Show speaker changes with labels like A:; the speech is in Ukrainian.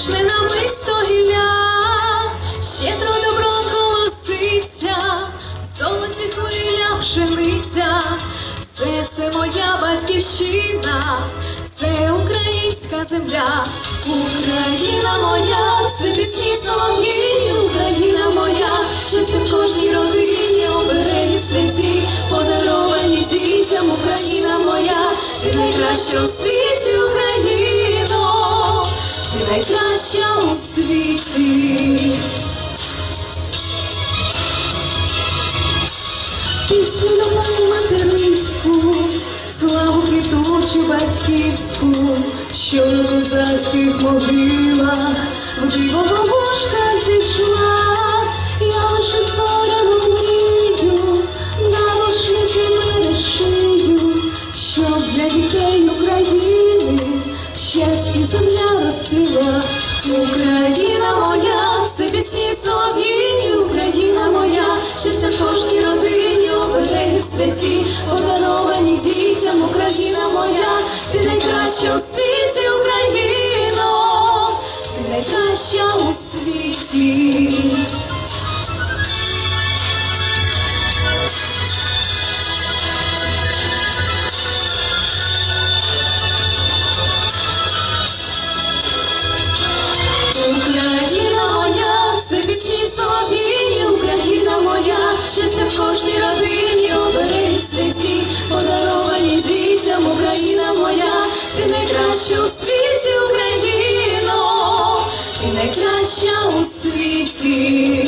A: пишне намисто гілля, щедро добром колоситься, золоті хвиля пшениця, все це моя батьківщина, це українська земля, Україна моя, це пісні солов'їні, Україна моя, щастя в кожній родині, обереги святі, подаровані дітям, Україна моя, ти найкраща у світі, найкраща у світі. Пісню любов материнську, славу квітучу батьківську, що на козацьких могилах в диво бабушка зійшла, я лише зоряну мрію, на рушниці мене шию, щоб для дітей України щастя земля Україна моя, це пісні солов'їні, Україна моя, щастя в кожній родині, обереги святі, подаровані дітям, Україна моя, ти найкраща у світі, Україно, ти найкраща у світі. Родині, обереги подаровані дітям, Україна моя, ти найкраща у світі, Україно, ти найкраща у світі.